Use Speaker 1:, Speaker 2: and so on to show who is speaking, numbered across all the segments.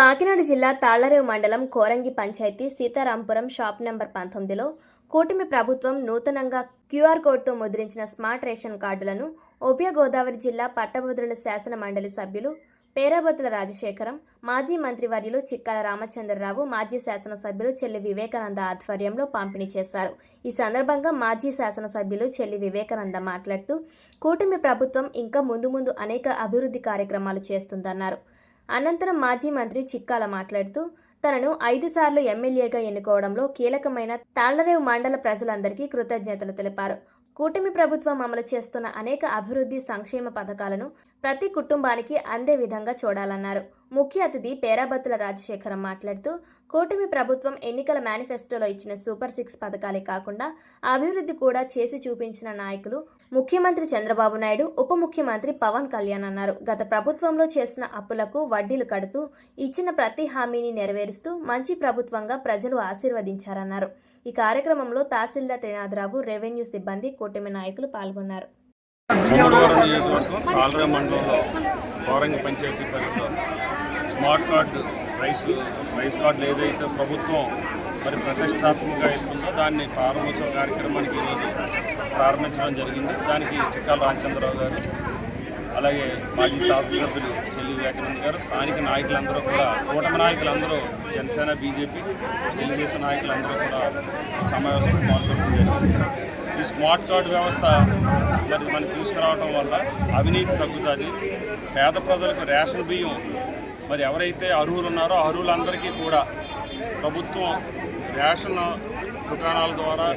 Speaker 1: కాకినాడ జిల్లా తాళ్ళరేవు మండలం Korangi panchayat Sitarampuram shop number పంతొమ్మిదిలో కూటమి ప్రభుత్వం నూతనంగా క్యూఆర్ కోడ్తో ముద్రించిన స్మార్ట్ రేషన్ కార్డులను ఉభయ గోదావరి జిల్లా పట్టభద్రుల శాసన మండలి సభ్యులు పేరాబతుల రాజశేఖరం మాజీ మంత్రివర్యులు చిక్కాల రామచంద్రరావు మాజీ శాసనసభ్యులు చెల్లి వివేకానంద ఆధ్వర్యంలో పంపిణీ చేశారు. ఈ సందర్భంగా మాజీ శాసనసభ్యులు చెల్లి వివేకానంద మాట్లాడుతూ కూటమి ప్రభుత్వం ఇంకా ముందు ముందు అనేక అభివృద్ధి కార్యక్రమాలు చేస్తుందన్నారు. అనంతరం మాజీ మంత్రి చిక్కాల మాట్లాడుతూ తనను ఐదు సార్లు ఎమ్మెల్యేగా ఎన్నుకోవడంలో కీలకమైన తాళ్ళరేవు మండల ప్రజలందరికీ కృతజ్ఞతలు తెలిపారు. కూటమి ప్రభుత్వం అమలు చేస్తున్న అనేక అభివృద్ధి సంక్షేమ పథకాలను ప్రతి కుటుంబానికి అందే విధంగా చూడాలన్నారు. ముఖ్య అతిథి పేరాబత్తుల రాజశేఖరం మాట్లాడుతూ కూటమి ప్రభుత్వం ఎన్నికల మేనిఫెస్టోలో ఇచ్చిన సూపర్ సిక్స్ పథకాలే కాకుండా అభివృద్ధి కూడా చేసి చూపించిన నాయకులు ముఖ్యమంత్రి చంద్రబాబు నాయుడు ఉప ముఖ్యమంత్రి పవన్ కళ్యాణ్ అన్నారు. గత ప్రభుత్వంలో చేసిన అప్పులకు వడ్డీలు కడుతూ ఇచ్చిన ప్రతి హామీని నెరవేరుస్తూ మంచి ప్రభుత్వంగా ప్రజలు ఆశీర్వదించారన్నారు. ఈ కార్యక్రమంలో తహసీల్దార్ త్రినాథరావు రెవెన్యూ సిబ్బంది కూటమి నాయకులు పాల్గొన్నారు.
Speaker 2: మంగళవారం నియోజకవర్గం కాలరే మండలంలో కోరంగి పంచాయతీ పరిధిలో స్మార్ట్ కార్డు రైస్ రైస్ కార్డులు ఏదైతే ప్రభుత్వం మరి ప్రతిష్టాత్మకంగా ఇస్తుందో దాన్ని ప్రారంభోత్సవ కార్యక్రమానికి ఈరోజు ప్రారంభించడం జరిగింది. దానికి చిక్కాల రామచంద్రరావు గారు అలాగే మాజీ శాసనసభ్యులు చెల్లి వివేకానంద గారు స్థానిక నాయకులందరూ కూడా కూటమి నాయకులందరూ జనసేన బీజేపీ తెలుగుదేశం నాయకులందరూ కూడా సమావేశంలో పాల్గొనడం జరిగింది. ఈ స్మార్ట్ కార్డు వ్యవస్థ మరి మనం తీసుకురావడం వల్ల అవినీతి తగ్గుతుంది. పేద ప్రజలకు రేషన్ బియ్యం మరి ఎవరైతే అర్హులు ఉన్నారో అర్హులందరికీ కూడా ప్రభుత్వం రేషన్ దుకాణాల ద్వారా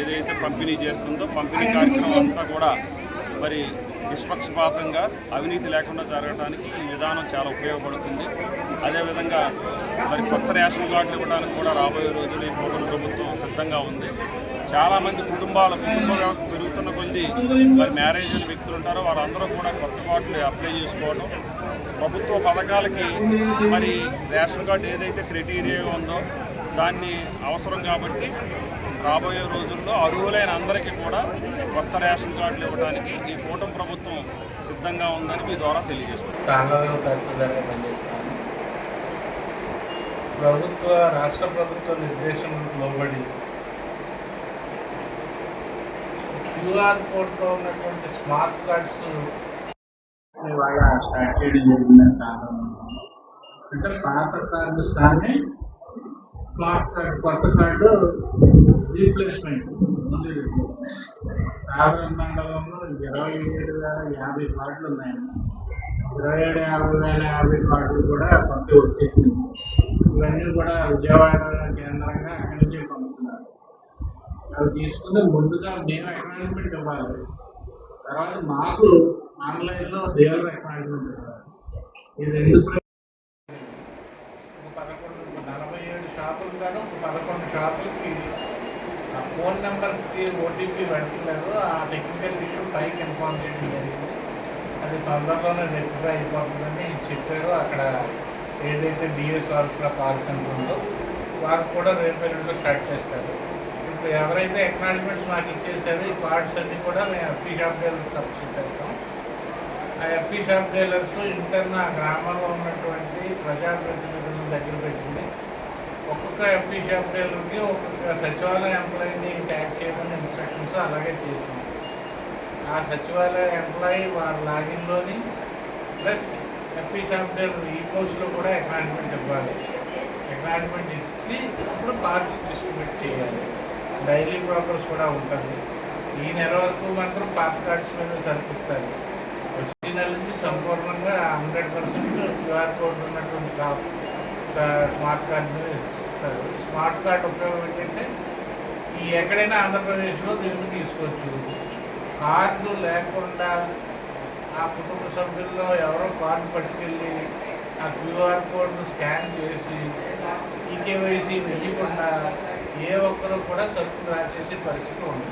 Speaker 2: ఏదైతే పంపిణీ చేస్తుందో పంపిణీ కార్యక్రమం అంతా కూడా మరి నిష్పక్షపాతంగా అవినీతి లేకుండా జరగడానికి ఈ విధానం చాలా ఉపయోగపడుతుంది. అదేవిధంగా మరి కొత్త రేషన్ కార్డులు ఇవ్వడానికి కూడా రాబోయే రోజులు ఈ కూటమి ప్రభుత్వం సిద్ధంగా ఉంది. చాలామంది కుటుంబాల కుటుంబ వ్యవస్థ పెరుగుతున్న కొద్ది మరి మ్యారేజ్ అయిన వ్యక్తులు ఉంటారో. వారందరూ కూడా కొత్త కార్డులు అప్లై చేసుకోవడం. ప్రభుత్వ పథకాలకి మరి రేషన్ కార్డు ఏదైతే క్రైటీరియా ఉందో దాన్ని అవసరం కాబట్టి రాబోయే రోజుల్లో అర్హులైన అందరికీ కూడా కొత్త రేషన్ కార్డులు ఇవ్వడానికి ఈ కూటమి ప్రభుత్వం సిద్ధంగా ఉందని మీ ద్వారా తెలియజేస్తున్నాం
Speaker 3: ప్రభుత్వ రాష్ట్ర ప్రభుత్వ నిర్దేశం లోబడి క్యూఆర్ కోడ్తో ఉన్నటువంటి స్మార్ట్ కార్డ్స్ ఇవాళ స్టార్ట్ చేయడం జరిగిందని అంటే పాత కార్డు కానీ స్మార్ట్ కార్డు కొత్త కార్డు రీప్లేస్మెంట్ ఉంది. సాగరం మండలంలో ఇరవై ఏడు వేల యాభై కార్డులు ఉన్నాయి. ఇరవై ఏడు యాభై వేల యాభై కార్డులు కూడా కొత్త వచ్చేసింది ఇవన్నీ కూడా విజయవాడ కేంద్రంగా అక్కడి నుంచి పంపుతున్నారు. అవి తీసుకుంటే ముందుగా మేము అక్నాలజ్మెంట్ ఇవ్వాలి. తర్వాత మాకు ఆన్లైన్లో దేవుడు అక్నాలజ్మెంట్ ఇవ్వాలి. ఇది ఎందుకు పదకొండు నలభై ఏడు షాపులు కాదు పదకొండు షాపులకి ఆ ఫోన్ నెంబర్స్కి ఓటీపీ పెట్టలేదు ఆ టెక్నికల్ ఇష్యూ పైకి ఇన్ఫార్మ్ చేయడం జరిగింది. అది తొందరలోనే రెక్టిఫై అయిపోతుందని చెప్పారు. అక్కడ ఏదైతే డిఎస్ ఆఫీస్లో పాలసీ సెంటర్ ఉందో వారు కూడా రేపు స్టార్ట్ చేస్తారు. ఇప్పుడు ఎవరైతే ఎక్నాలజ్మెంట్స్ మాకు ఇచ్చేసారో ఈ కార్డ్స్ అన్నీ కూడా మేము ఎఫ్పీ షాప్ డీలర్స్ చేస్తాం ఆ ఎఫ్పీ షాప్ డీలర్స్ ఇంటర్న గ్రామంలో ఉన్నటువంటి ప్రజాప్రతినిధులను దగ్గర పెట్టింది ఒక్కొక్క ఎఫ్పీ షాప్ డీలర్కి ఒక్కొక్క సచివాలయ ఎంప్లాయీని ట్యాగ్ చేయమని ఇన్స్ట్రక్షన్స్ అలాగే చేసింది. ఆ సచివాలయ ఎంప్లాయీ వారి లాగిన్లోని ప్లస్ ఎంపీ సాఫ్ట్వేర్ ఈ కోర్సులో కూడా అక్నాలజ్మెంట్ ఇవ్వాలి. అక్నాలజ్మెంట్ ఇచ్చి అప్పుడు కార్డ్స్ డిస్ట్రిబ్యూట్ చేయాలి. డైలీ ప్రోగ్రెస్ కూడా ఉంటుంది. ఈ నెల వరకు మాత్రం పాత కార్డ్స్ మీద సరిపిస్తారు. వచ్చే నెల నుంచి సంపూర్ణంగా హండ్రెడ్ పర్సెంట్ క్యూఆర్ కోడ్ ఉన్నటువంటి షాప్ స్మార్ట్ కార్డ్ మీద ఇస్తారు. స్మార్ట్ కార్డ్ ఉపయోగం ఏంటంటే ఈ ఎక్కడైనా ఆంధ్రప్రదేశ్లో దీన్ని తీసుకోవచ్చు కార్డు లేకుండా ఆ కుటుంబ సభ్యుల్లో ఎవరో కార్డు పట్టుకెళ్ళి ఆ క్యూఆర్ కోడ్ను స్కాన్ చేసి ఈకేవైసీ వెళ్ళకుండా ఏ ఒక్కరు కూడా సరుకు డ్రా చేసే పరిస్థితి ఉంది